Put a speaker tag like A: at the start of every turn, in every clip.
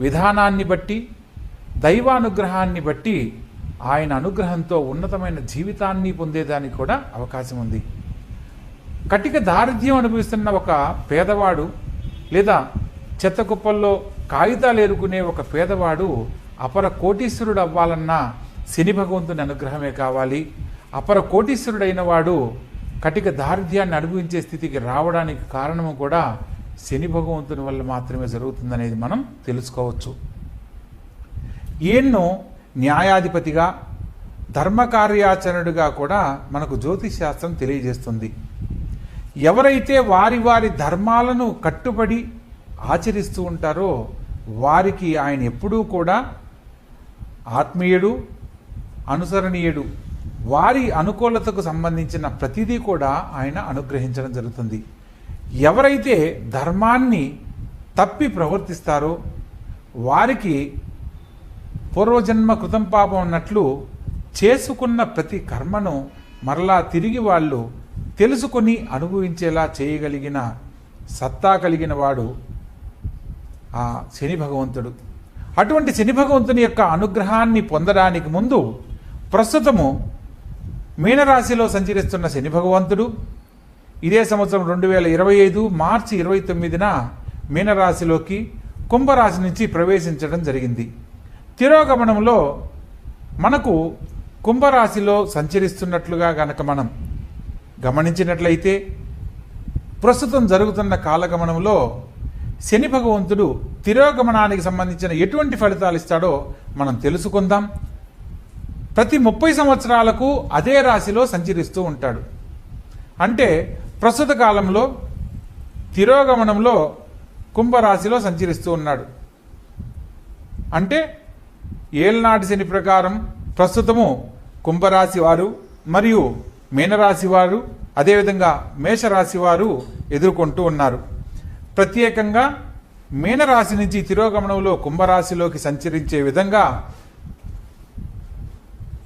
A: విధానాన్ని బట్టి దైవానుగ్రహాన్ని బట్టి ఆయన అనుగ్రహంతో ఉన్నతమైన జీవితాన్ని పొందేదానికి కూడా అవకాశం ఉంది. కటిక దారిద్ర్యం అనుభవిస్తున్న ఒక పేదవాడు లేదా చెత్త కుప్పల్లో కాగితాలు ఏరుకునే ఒక పేదవాడు అపర కోటీశ్వరుడు అవ్వాలన్నా శని భగవంతుని అనుగ్రహమే కావాలి. అపర కోటీశ్వరుడైన వాడు కటిక దారిద్ర్యాన్ని అనుభవించే స్థితికి రావడానికి కారణము కూడా శని భగవంతుని వల్ల మాత్రమే జరుగుతుందనేది మనం తెలుసుకోవచ్చు. ఈయన్ను న్యాయాధిపతిగా ధర్మకార్యాచరణుడిగా కూడా మనకు జ్యోతిష్ శాస్త్రం తెలియజేస్తుంది. ఎవరైతే వారి వారి ధర్మాలను కట్టుబడి ఆచరిస్తూ ఉంటారో వారికి ఆయన ఎప్పుడూ కూడా ఆత్మీయుడు అనుసరణీయుడు వారి అనుకూలతకు సంబంధించిన ప్రతిదీ కూడా ఆయన అనుగ్రహించడం జరుగుతుంది. ఎవరైతే ధర్మాన్ని తప్పి ప్రవర్తిస్తారో వారికి పూర్వజన్మ కృతం పాపం అన్నట్లు చేసుకున్న ప్రతి కర్మను మరలా తిరిగి వాళ్ళు తెలుసుకొని అనుభవించేలా చేయగలిగిన సత్తా కలిగిన వాడు ఆ శని భగవంతుడు. అటువంటి శని భగవంతుని యొక్క అనుగ్రహాన్ని పొందడానికి ముందు ప్రస్తుతము మీనరాశిలో సంచరిస్తున్న శని భగవంతుడు ఇదే సంవత్సరం రెండు వేల ఇరవై ఐదు మార్చి ఇరవై తొమ్మిదిన మీనరాశిలోకి కుంభరాశి నుంచి ప్రవేశించడం జరిగింది. తిరోగమనంలో మనకు కుంభరాశిలో సంచరిస్తున్నట్లుగా గనక మనం గమనించినట్లయితే ప్రస్తుతం జరుగుతున్న కాలగమనంలో శని భగవంతుడు తిరోగమనానికి సంబంధించిన ఎటువంటి ఫలితాలు ఇస్తాడో మనం తెలుసుకుందాం. ప్రతి ముప్పై సంవత్సరాలకు అదే రాశిలో సంచరిస్తూ ఉంటాడు. అంటే ప్రస్తుత కాలంలో తిరోగమనంలో కుంభరాశిలో సంచరిస్తూ ఉన్నాడు. అంటే ఏళ్ళనాటి శని ప్రకారం ప్రస్తుతము కుంభరాశి వారు మరియు మీనరాశి వారు అదేవిధంగా మేషరాశి వారు ఎదుర్కొంటూ ఉన్నారు. ప్రత్యేకంగా మీనరాశి నుంచి తిరోగమనంలో కుంభరాశిలోకి సంచరించే విధంగా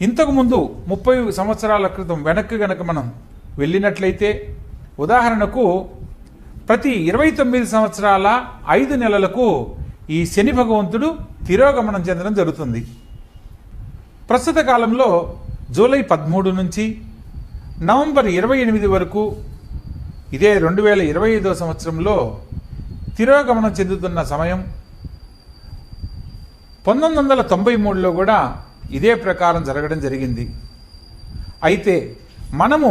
A: ఇంతకుముందు ముప్పై సంవత్సరాల క్రితం వెనక్కి గనక మనం వెళ్ళినట్లయితే ఉదాహరణకు ప్రతి ఇరవై తొమ్మిది సంవత్సరాల ఐదు నెలలకు ఈ శని భగవంతుడు తిరోగమనం చెందడం జరుగుతుంది. ప్రస్తుత కాలంలో జూలై పదమూడు నుంచి నవంబర్ ఇరవై ఎనిమిది వరకు ఇదే రెండు వేల ఇరవై ఐదో సంవత్సరంలో తిరోగమనం చెందుతున్న సమయం పంతొమ్మిది వందల తొంభై మూడులో కూడా ఇదే ప్రకారం జరగడం జరిగింది. అయితే మనము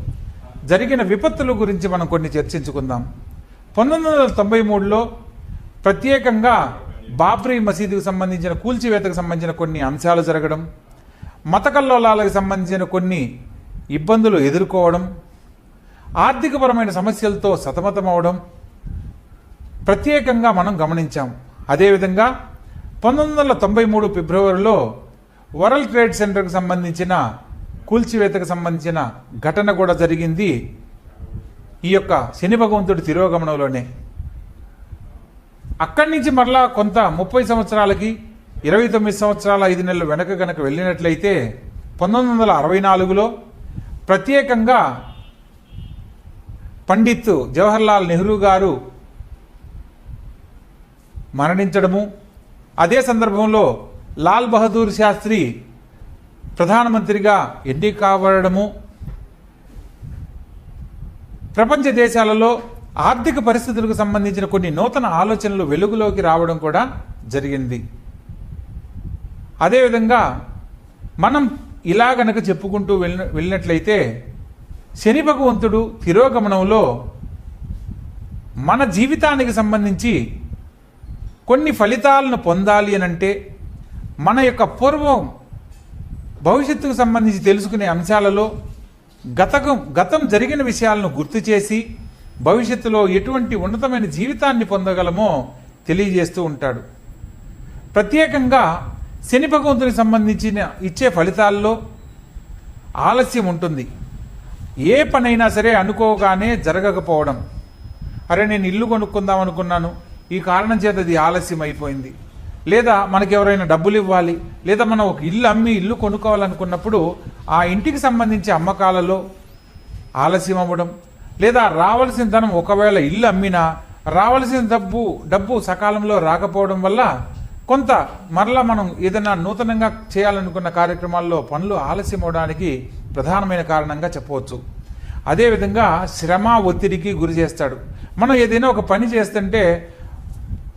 A: జరిగిన విపత్తుల గురించి మనం కొన్ని చర్చించుకుందాం. పంతొమ్మిది వందల తొంభై మూడులో ప్రత్యేకంగా బాబ్రీ మసీదుకు సంబంధించిన కూల్చివేతకు సంబంధించిన కొన్ని అంశాలు జరగడం మత కల్లోలాలకు సంబంధించిన కొన్ని ఇబ్బందులు ఎదుర్కోవడం ఆర్థికపరమైన సమస్యలతో సతమతమవడం ప్రత్యేకంగా మనం గమనించాం. అదేవిధంగా పంతొమ్మిది వందల తొంభై మూడు ఫిబ్రవరిలో వరల్డ్ ట్రేడ్ సెంటర్కు సంబంధించిన కూల్చివేతకు సంబంధించిన ఘటన కూడా జరిగింది ఈ యొక్క శని భగవంతుడి తిరోగమనంలోనే. అక్కడి నుంచి మరలా కొంత ముప్పై సంవత్సరాలకి ఇరవై తొమ్మిది సంవత్సరాల ఐదు నెలలు వెనక కనుక వెళ్ళినట్లయితే పంతొమ్మిది వందల అరవై నాలుగులో ప్రత్యేకంగా పండిత్ జవహర్లాల్ నెహ్రూ గారు మరణించడము. అదే సందర్భంలో లాల్ బహదూర్ శాస్త్రి ప్రధానమంత్రిగా ఎన్నిక కావడము ప్రపంచ దేశాలలో ఆర్థిక పరిస్థితులకు సంబంధించిన కొన్ని నూతన ఆలోచనలు వెలుగులోకి రావడం కూడా జరిగింది. అదేవిధంగా మనం ఇలా గనక చెప్పుకుంటూ వెళ్ళిన వెళ్ళినట్లయితే శని భగవంతుడు తిరోగమనంలో మన జీవితానికి సంబంధించి కొన్ని ఫలితాలను పొందాలి అని అంటే మన యొక్క పూర్వం భవిష్యత్తుకు సంబంధించి తెలుసుకునే అంశాలలో గతకం గతం జరిగిన విషయాలను గుర్తు చేసి భవిష్యత్తులో ఎటువంటి ఉన్నతమైన జీవితాన్ని పొందగలమో తెలియజేస్తూ ఉంటాడు. ప్రత్యేకంగా శని భగవంతునికి సంబంధించిన ఇచ్చే ఫలితాల్లో ఆలస్యం ఉంటుంది. ఏ పనైనా సరే అనుకోగానే జరగకపోవడం. అరే నేను ఇల్లు కొనుక్కుందాం అనుకున్నాను. ఈ కారణం చేత అది ఆలస్యం అయిపోయింది. లేదా మనకి ఎవరైనా డబ్బులు ఇవ్వాలి లేదా మనం ఒక ఇల్లు అమ్మి ఇల్లు కొనుక్కోవాలనుకున్నప్పుడు ఆ ఇంటికి సంబంధించి అమ్మకాలలో ఆలస్యం అవ్వడం లేదా రావాల్సిన ధనం ఒకవేళ ఇల్లు అమ్మినా రావాల్సిన డబ్బు డబ్బు సకాలంలో రాకపోవడం వల్ల కొంత మరలా మనం ఏదైనా నూతనంగా చేయాలనుకున్న కార్యక్రమాల్లో పనులు ఆలస్యం అవడానికి ప్రధానమైన కారణంగా చెప్పవచ్చు. అదేవిధంగా శ్రమ ఒత్తిడికి గురి చేస్తాడు. మనం ఏదైనా ఒక పని చేస్తుంటే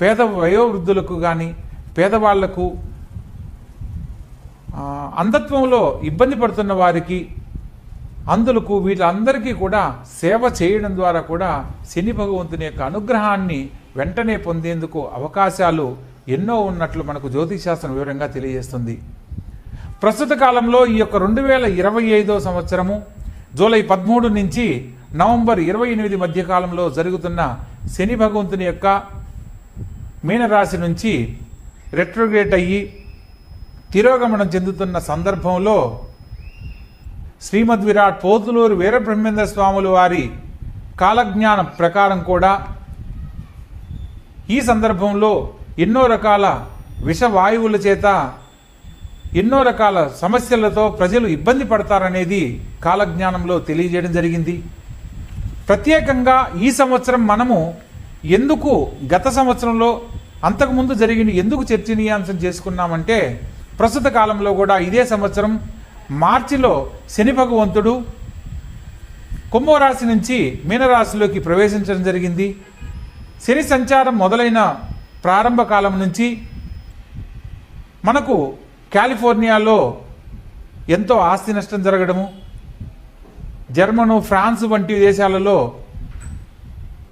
A: పేద వయోవృద్ధులకు కానీ పేదవాళ్ళకు అంధత్వంలో ఇబ్బంది పడుతున్న వారికి అందులకు వీళ్ళందరికీ కూడా సేవ చేయడం ద్వారా కూడా శని భగవంతుని యొక్క అనుగ్రహాన్ని వెంటనే పొందేందుకు అవకాశాలు ఎన్నో ఉన్నట్లు మనకు జ్యోతిశాస్త్రం వివరంగా తెలియజేస్తుంది. ప్రస్తుత కాలంలో ఈ యొక్క రెండు వేల ఇరవై ఐదో సంవత్సరము జూలై పదమూడు నుంచి నవంబర్ ఇరవై ఎనిమిది మధ్య కాలంలో జరుగుతున్న శని భగవంతుని యొక్క మీనరాశి నుంచి రెట్రోగ్రేట్ అయ్యి తిరోగమనం చెందుతున్న సందర్భంలో శ్రీమద్ విరాట్ పోతులూరు వీరబ్రహ్మేంద్ర స్వాములు వారి కాలజ్ఞానం ప్రకారం కూడా ఈ సందర్భంలో ఎన్నో రకాల విషవాయువుల చేత ఎన్నో రకాల సమస్యలతో ప్రజలు ఇబ్బంది పడతారనేది కాలజ్ఞానంలో తెలియజేయడం జరిగింది. ప్రత్యేకంగా ఈ సంవత్సరం మనము ఎందుకు గత సంవత్సరంలో అంతకుముందు జరిగిన ఎందుకు చర్చనీయాంశం చేసుకున్నామంటే ప్రస్తుత కాలంలో కూడా ఇదే సంవత్సరం మార్చిలో శని భగవంతుడు కుంభరాశి నుంచి మీనరాశిలోకి ప్రవేశించడం జరిగింది. శని సంచారం మొదలైన ప్రారంభ కాలం నుంచి మనకు కాలిఫోర్నియాలో ఎంతో ఆస్తి నష్టం జరగడము జర్మను ఫ్రాన్స్ వంటి దేశాలలో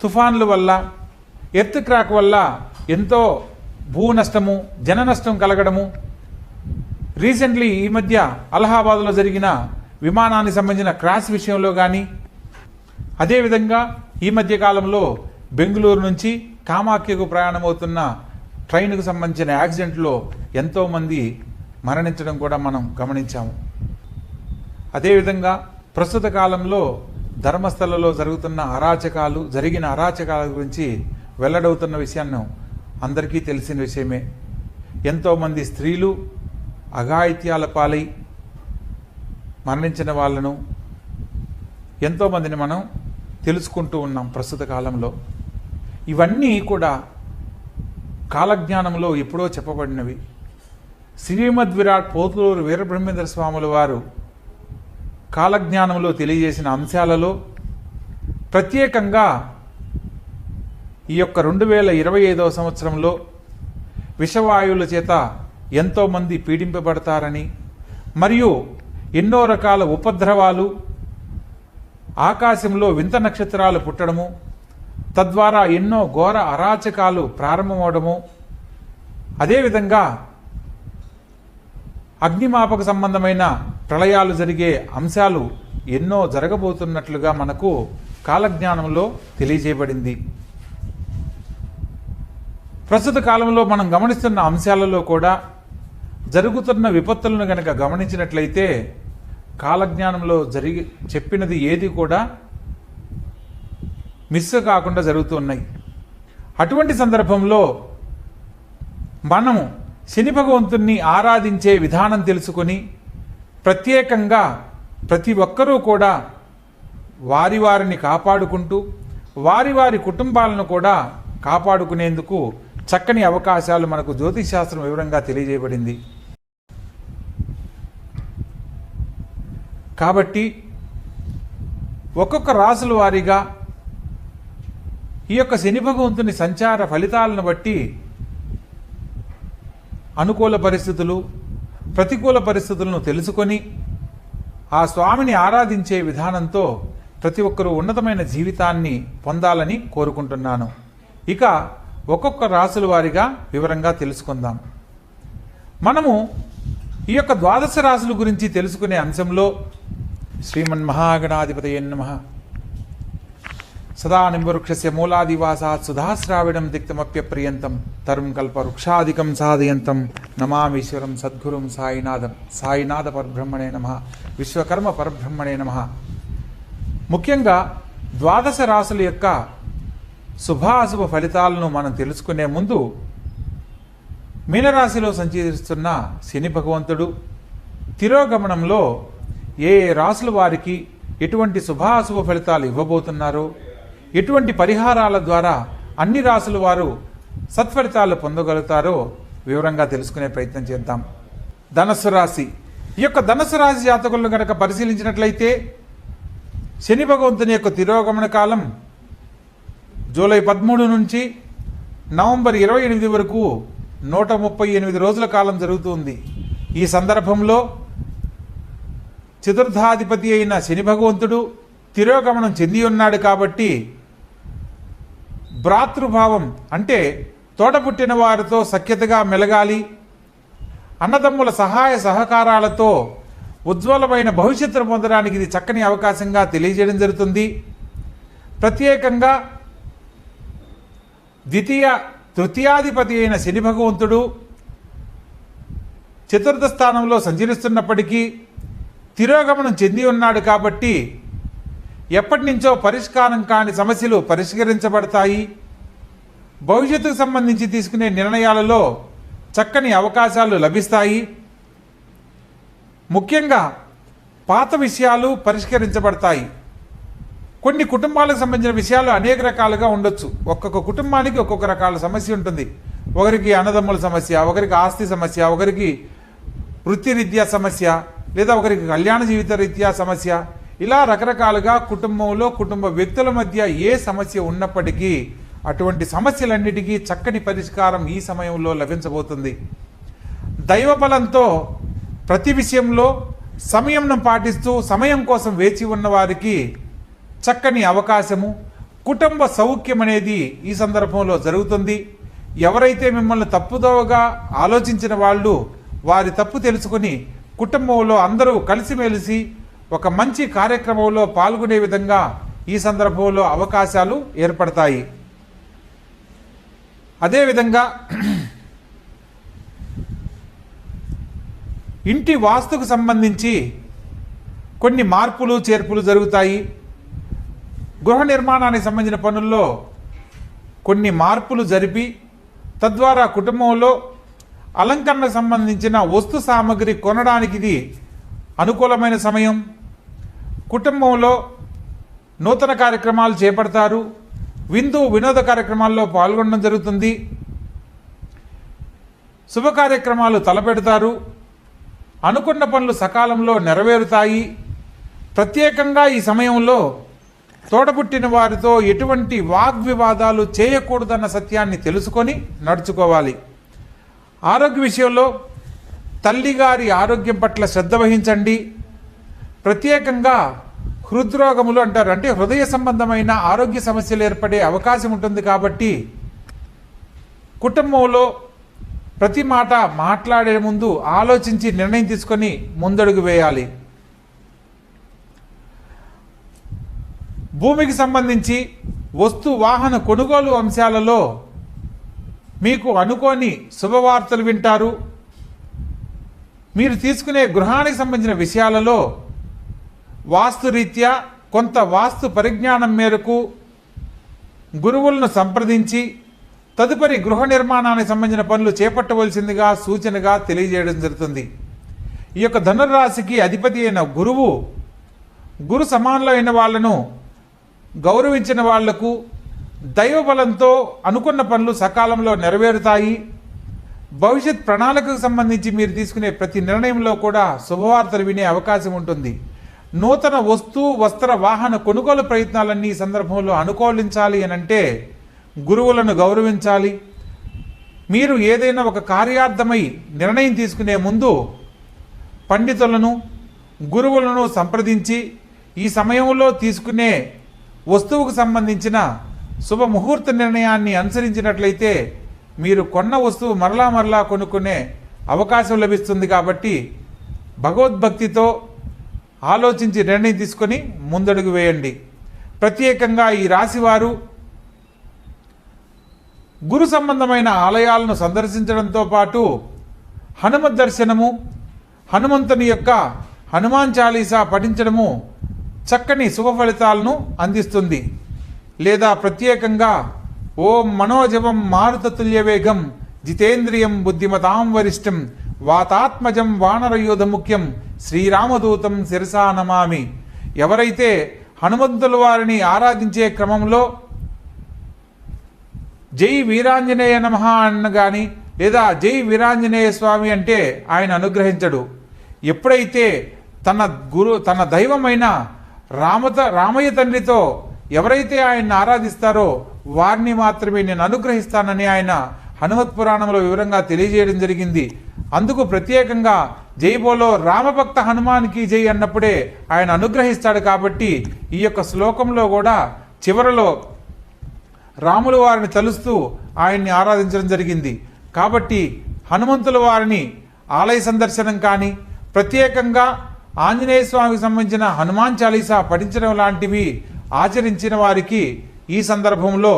A: తుఫాన్ల వల్ల ఎర్త్ క్రాక్ వల్ల ఎంతో భూ నష్టము జన నష్టం కలగడము. రీసెంట్లీ ఈ మధ్య అలహాబాద్లో జరిగిన విమానానికి సంబంధించిన క్రాష్ విషయంలో కానీ అదేవిధంగా ఈ మధ్య కాలంలో బెంగళూరు నుంచి కామాఖ్యకు ప్రయాణమవుతున్న ట్రైన్కు సంబంధించిన యాక్సిడెంట్లో ఎంతోమంది మరణించడం కూడా మనం గమనించాము. అదేవిధంగా ప్రస్తుత కాలంలో ధర్మస్థలలో జరుగుతున్న అరాచకాలు జరిగిన అరాచకాల గురించి వెల్లడవుతున్న విషయాన్ని అందరికీ తెలిసిన విషయమే. ఎంతోమంది స్త్రీలు అఘాయిత్యాల పాలై మరణించిన వాళ్ళను ఎంతోమందిని మనం తెలుసుకుంటూ ఉన్నాం ప్రస్తుత కాలంలో. ఇవన్నీ కూడా కాలజ్ఞానంలో ఎప్పుడో చెప్పబడినవి. శ్రీమద్ విరాట్ పోతులూరు వీరబ్రహ్మేంద్ర స్వాముల వారు కాలజ్ఞానంలో తెలియజేసిన అంశాలలో ప్రత్యేకంగా ఈ యొక్క రెండు వేల ఇరవై ఐదవ సంవత్సరంలో విషవాయువుల చేత ఎంతోమంది పీడింపబడతారని మరియు ఎన్నో రకాల ఉపద్రవాలు ఆకాశంలో వింత నక్షత్రాలు పుట్టడము తద్వారా ఎన్నో ఘోర అరాచకాలు ప్రారంభమవడము అదేవిధంగా అగ్నిమాపక సంబంధమైన ప్రళయాలు జరిగే అంశాలు ఎన్నో జరగబోతున్నట్లుగా మనకు కాలజ్ఞానంలో తెలియజేయబడింది. ప్రస్తుత కాలంలో మనం గమనిస్తున్న అంశాలలో కూడా జరుగుతున్న విపత్తులను గనక గమనించినట్లయితే కాలజ్ఞానంలో జరిగి చెప్పినది ఏది కూడా మిస్ కాకుండా జరుగుతున్నాయి అటువంటి సందర్భంలో మనము శని భగవంతుణ్ణి ఆరాధించే విధానం తెలుసుకొని ప్రత్యేకంగా ప్రతి ఒక్కరూ కూడా వారి వారిని కాపాడుకుంటూ వారి వారి కుటుంబాలను కూడా కాపాడుకునేందుకు చక్కని అవకాశాలు మనకు జ్యోతిశాస్త్రం వివరంగా తెలియజేయబడింది. కాబట్టి ఒక్కొక్క రాసుల వారీగా ఈ యొక్క శని భగవంతుని సంచార ఫలితాలను బట్టి అనుకూల పరిస్థితులు ప్రతికూల పరిస్థితులను తెలుసుకొని ఆ స్వామిని ఆరాధించే విధానంతో ప్రతి ఒక్కరూ ఉన్నతమైన జీవితాన్ని పొందాలని కోరుకుంటున్నాను. ఇక ఒక్కొక్క రాసుల వారిగా వివరంగా తెలుసుకుందాం. మనము ఈ యొక్క ద్వాదశ రాశుల గురించి తెలుసుకునే అంశంలో శ్రీమన్ మహాగణాధిపతి నమ. సదా నింబవృక్షస్య మూలాదివాసాత్ సుధాశ్రావిడం దిక్తమప్యప్రియంతం తరుం కల్పవృక్షాదికం సాధయంతం నమామీశ్వరం సద్గురుం సాయినాథం సాయినాథ పరబ్రహ్మణే నమ. విశ్వకర్మ పరబ్రహ్మణే నమ. ముఖ్యంగా ద్వాదశ రాసుల యొక్క శుభాశుభ ఫలితాలను మనం తెలుసుకునే ముందు మీనరాశిలో సంచరిస్తున్న శని భగవంతుడు తిరోగమనంలో ఏ ఏ రాసుల వారికి ఎటువంటి శుభాశుభ ఫలితాలు ఇవ్వబోతున్నారో ఎటువంటి పరిహారాల ద్వారా అన్ని రాసుల వారు సత్ఫలితాలు పొందగలుగుతారో వివరంగా తెలుసుకునే ప్రయత్నం చేద్దాం. ధనస్సు రాశి. ఈ యొక్క ధనస్సు రాశి జాతకులను కనుక పరిశీలించినట్లయితే శని భగవంతుని యొక్క తిరోగమన కాలం జూలై పదమూడు నుంచి నవంబర్ ఇరవై ఎనిమిది వరకు నూట ముప్పై ఎనిమిది రోజుల కాలం జరుగుతుంది. ఈ సందర్భంలో చతుర్థాధిపతి అయిన శని భగవంతుడు తిరోగమనం చెంది ఉన్నాడు కాబట్టి భ్రాతృభావం అంటే తోటపుట్టిన వారితో సఖ్యతగా మెలగాలి అన్నదమ్ముల సహాయ సహకారాలతో ఉజ్వలమైన భవిష్యత్తును పొందడానికి ఇది చక్కని అవకాశంగా తెలియజేయడం జరుగుతుంది. ప్రత్యేకంగా ద్వితీయ తృతీయాధిపతి అయిన శని భగవంతుడు చతుర్థ స్థానంలో సంచరిస్తున్నప్పటికీ తిరోగమనం చెంది ఉన్నాడు కాబట్టి ఎప్పటి నుంచో పరిష్కారం కాని సమస్యలు పరిష్కరించబడతాయి. భవిష్యత్తుకు సంబంధించి తీసుకునే నిర్ణయాలలో చక్కని అవకాశాలు లభిస్తాయి. ముఖ్యంగా పాత విషయాలు పరిష్కరించబడతాయి. కొన్ని కుటుంబాలకు సంబంధించిన విషయాలు అనేక రకాలుగా ఉండొచ్చు. ఒక్కొక్క కుటుంబానికి ఒక్కొక్క రకాల సమస్య ఉంటుంది. ఒకరికి అన్నదమ్ముల సమస్య ఒకరికి ఆస్తి సమస్య ఒకరికి వృత్తిరీత్యా సమస్య లేదా ఒకరికి కళ్యాణ జీవిత రీత్యా సమస్య. ఇలా రకరకాలుగా కుటుంబంలో కుటుంబ వ్యక్తుల మధ్య ఏ సమస్య ఉన్నప్పటికీ అటువంటి సమస్యలన్నిటికీ చక్కని పరిష్కారం ఈ సమయంలో లభించబోతుంది. దైవ బలంతో ప్రతి విషయంలో సమయంను పాటిస్తూ సమయం కోసం వేచి ఉన్న వారికి చక్కని అవకాశము కుటుంబ సౌఖ్యం అనేది ఈ సందర్భంలో జరుగుతుంది. ఎవరైతే మిమ్మల్ని తప్పుదోవగా ఆలోచించిన వాళ్ళు వారి తప్పు తెలుసుకుని కుటుంబంలో అందరూ కలిసిమెలిసి ఒక మంచి కార్యక్రమంలో పాల్గొనే విధంగా ఈ సందర్భంలో అవకాశాలు ఏర్పడతాయి. అదేవిధంగా ఇంటి వాస్తుకు సంబంధించి కొన్ని మార్పులు చేర్పులు జరుగుతాయి. గృహ నిర్మాణానికి సంబంధించిన పనుల్లో కొన్ని మార్పులు జరిపి తద్వారా కుటుంబంలో అలంకరణకు సంబంధించిన వస్తు సామాగ్రి కొనడానికి ఇది అనుకూలమైన సమయం. కుటుంబంలో నూతన కార్యక్రమాలు చేపడతారు. విందు వినోద కార్యక్రమాల్లో పాల్గొనడం జరుగుతుంది. శుభ కార్యక్రమాలు తలపెడతారు. అనుకున్న పనులు సకాలంలో నెరవేరుతాయి. ప్రత్యేకంగా ఈ సమయంలో తోడబుట్టిన వారితో ఎటువంటి వాగ్వివాదాలు చేయకూడదన్న సత్యాన్ని తెలుసుకొని నడుచుకోవాలి. ఆరోగ్య విషయంలో తల్లిగారి ఆరోగ్యం పట్ల శ్రద్ధ వహించండి. ప్రత్యేకంగా హృద్రోగములు అంటారు. అంటే హృదయ సంబంధమైన ఆరోగ్య సమస్యలు ఏర్పడే అవకాశం ఉంటుంది కాబట్టి కుటుంబంలో ప్రతి మాట మాట్లాడే ముందు ఆలోచించి నిర్ణయం తీసుకొని ముందడుగు వేయాలి. భూమికి సంబంధించి వస్తు వాహన కొనుగోలు అంశాలలో మీకు అనుకోని శుభవార్తలు వింటారు. మీరు తీసుకునే గృహానికి సంబంధించిన విషయాలలో వాస్తురీత్యా కొంత వాస్తు పరిజ్ఞానం మేరకు గురువులను సంప్రదించి తదుపరి గృహ నిర్మాణానికి సంబంధించిన పనులు చేపట్టవలసిందిగా సూచనగా తెలియజేయడం జరుగుతుంది. ఈ యొక్క ధనుర్రాశికి అధిపతి అయిన గురువు గురు సమానులైన వాళ్ళను వాళ్ళను గౌరవించిన వాళ్ళకు దైవబలంతో అనుకున్న పనులు సకాలంలో నెరవేరుతాయి. భవిష్యత్ ప్రణాళికకు సంబంధించి మీరు తీసుకునే ప్రతి నిర్ణయంలో కూడా శుభవార్తలు వినే అవకాశం ఉంటుంది. నూతన వస్తు వస్త్ర వాహన కొనుగోలు ప్రయత్నాలన్నీ ఈ సందర్భంలో అనుకూలించాలి అని అంటే గురువులను గౌరవించాలి. మీరు ఏదైనా ఒక కార్యార్థమై నిర్ణయం తీసుకునే ముందు పండితులను గురువులను సంప్రదించి ఈ సమయంలో తీసుకునే వస్తువుకు సంబంధించిన శుభ ముహూర్త నిర్ణయాన్ని అనుసరించినట్లయితే మీరు కొన్న వస్తువు మరలా మరలా కొనుక్కునే అవకాశం లభిస్తుంది కాబట్టి భగవద్భక్తితో ఆలోచించి నిర్ణయం తీసుకొని ముందడుగు వేయండి. ప్రత్యేకంగా ఈ రాశివారు గురు సంబంధమైన ఆలయాలను సందర్శించడంతో పాటు హనుమ దర్శనము హనుమంతుని యొక్క హనుమాన్ చాలీసా పఠించడము చక్కని శుభ ఫలితాలను అందిస్తుంది. లేదా ప్రత్యేకంగా ఓం మనోజవం మారుతతుల్యవేగం జితేంద్రియం బుద్ధిమతాం వరిష్టం వాతాత్మజం వానరయోధ ముఖ్యం శ్రీరామదూతం శిరసా నమామి. ఎవరైతే హనుమంతుల వారిని ఆరాధించే క్రమంలో జై వీరాంజనేయ నమ అన్న కానీ లేదా జై వీరాంజనేయ స్వామి అంటే ఆయన అనుగ్రహించడు. ఎప్పుడైతే తన గురు తన దైవమైన రామత రామయ్య తండ్రితో ఎవరైతే ఆయన్ని ఆరాధిస్తారో వారిని మాత్రమే నేను అనుగ్రహిస్తానని ఆయన హనుమత్ పురాణంలో వివరంగా తెలియజేయడం జరిగింది. అందుకు ప్రత్యేకంగా జైబోలో రామభక్త హనుమాన్కి జై అన్నప్పుడే ఆయన అనుగ్రహిస్తాడు కాబట్టి ఈ యొక్క శ్లోకంలో కూడా చివరలో రాముల వారిని తలుస్తూ ఆయన్ని ఆరాధించడం జరిగింది. కాబట్టి హనుమంతుల వారిని ఆలయ సందర్శనం కానీ ప్రత్యేకంగా ఆంజనేయ స్వామికి సంబంధించిన హనుమాన్ చాలీసా పఠించడం లాంటివి ఆచరించిన వారికి ఈ సందర్భంలో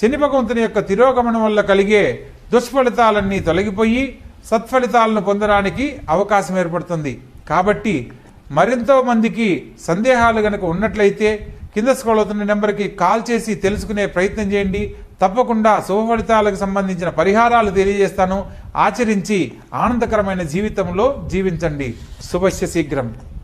A: శని భగవంతుని యొక్క తిరోగమనం వల్ల కలిగే దుష్ఫలితాలన్నీ తొలగిపోయి సత్ఫలితాలను పొందడానికి అవకాశం ఏర్పడుతుంది. కాబట్టి మరింతో మందికి సందేహాలు కనుక ఉన్నట్లయితే కింద స్క్రోల్ అవుతున్న నెంబర్కి కాల్ చేసి తెలుసుకునే ప్రయత్నం చేయండి. తప్పకుండా శుభఫలితాలకు సంబంధించిన పరిహారాలు తెలియజేస్తాను. ఆచరించి ఆనందకరమైన జీవితంలో జీవించండి. శుభస్య శీఘ్రం.